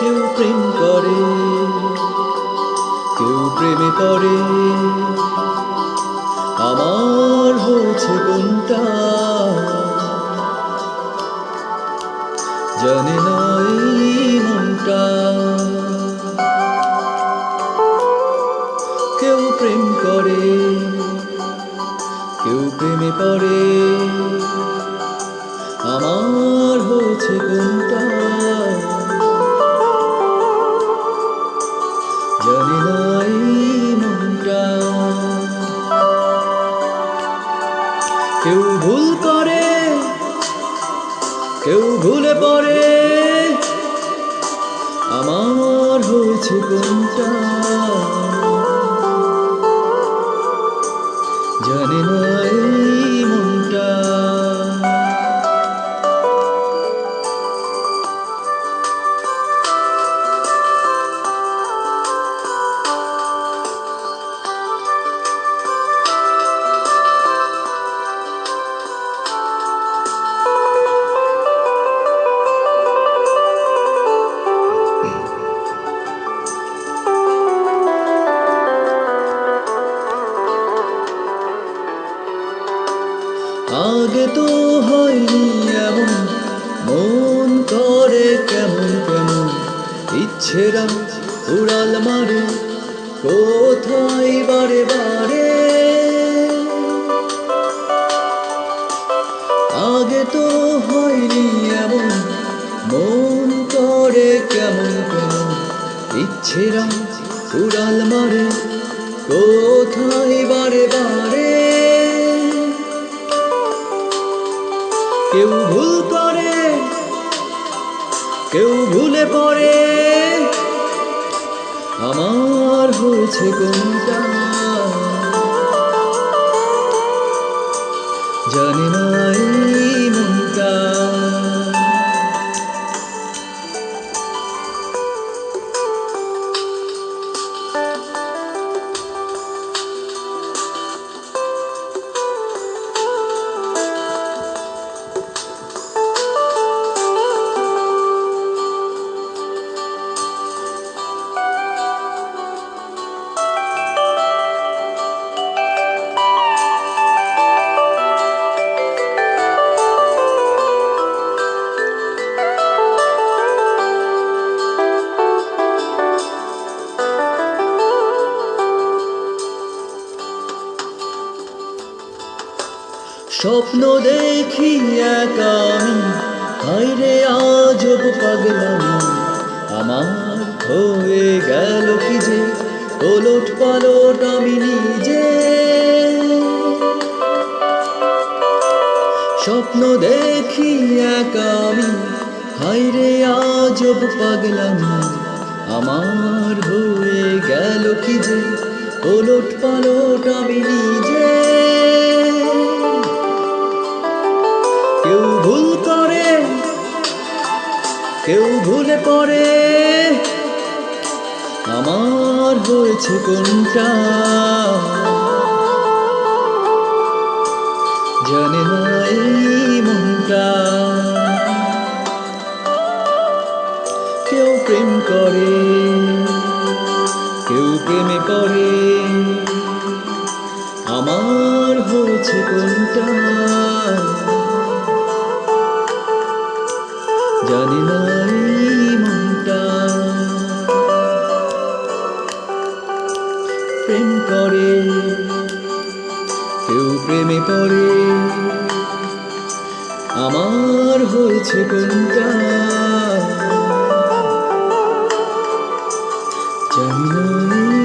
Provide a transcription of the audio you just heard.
কেউ প্রেম করে, কেউ প্রেমে পড়ে। আমার হয়েছে কোনটা? জানে না এই মনটা। কেউ প্রেম করে, কেউ প্রেমে পড়ে। আমার হয়েছে কোনটা? কেউ ভুল করে কেউ ভুলে পড়ে। আমার হয়েছে কোনটা তো হয়নি এমন। মন করে কেমন কেমন। ইচ্ছেরা উড়াল মারে, কোথায় বারে বারে। আগে তো হয়নি এমন। মন করে কেমন কেমন। ইচ্ছেরা উড়াল মারে, কোথায় বারে বারে। কেউ ভুল করে কেউ ভুলে পড়ে। আমার হয়েছে কোনটা? জানি না। স্বপ্ন দেখি এক আমি। হাইরে আজব পাগলামি। আমার হয়ে গেল কি যে? ওলট পালট আমি নিজে। স্বপ্ন দেখি এক আমি। হাইরে আজব পাগলামি। আমার হয়ে গেল কি যে? ওলট পালট আমি নিজে। কেউ ভুল করে, কেউ ভুলে পড়ে। আমার হয়েছে কোনটা? জানে মনটা। কেউ প্রেম করে, কেউ প্রেমে পড়ে। আমার হয়েছে কোনটা? জানি না এই মনটা। প্রেম করে কেউ প্রেমে পড়ে। আমার হয়েছে কোনটা? জানি না